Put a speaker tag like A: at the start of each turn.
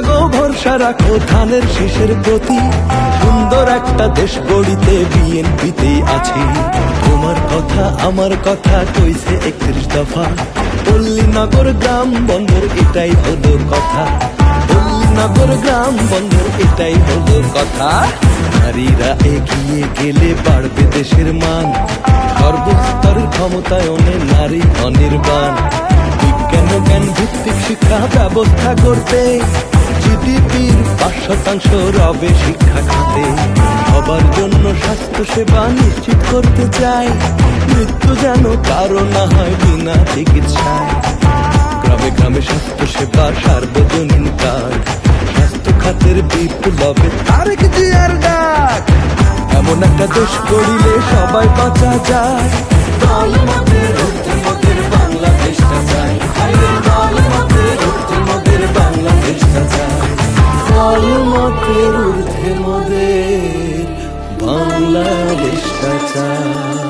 A: গো, ভরসা রাখো, ধানের শীষের প্রতি। সুন্দর একটা দেশ গড়িতে বিএনপিতে আছি। তোমার কথা, আমার কথা কইছে একত্রিশ দফা। পল্লী নগর গ্রাম বন্দর এটাই হলো কথা। পল্লী নগর গ্রাম বন্দর এটাই হলো কথা। নারীরা এগিয়ে গেলে বাড়বে দেশের মান। সর্বস্তরের ক্ষমতায়নে নারী অনির্বাণ। বিজ্ঞান, জ্ঞান, ভিত্তিক শিক্ষা, ব্যবস্থা করতে জিডিপির পাঁচ শতাংশ রবে শিক্ষা খাতে, সবার জন্য স্বাস্থ্য সেবা নিশ্চিত করতে চাই মৃত্যু যেন কারও না হয় বিনা চিকিৎসায়। গ্রামে গ্রামে স্বাস্থ্য সেবা সার্বজনীন কাজ। স্বাস্থ্য খাতের বিপ্লবে তারেক জিয়ার ডাক। এমন একটা দেশ গড়িলে সবাই বাঁচা যায়। বাংলাদেশটা চাই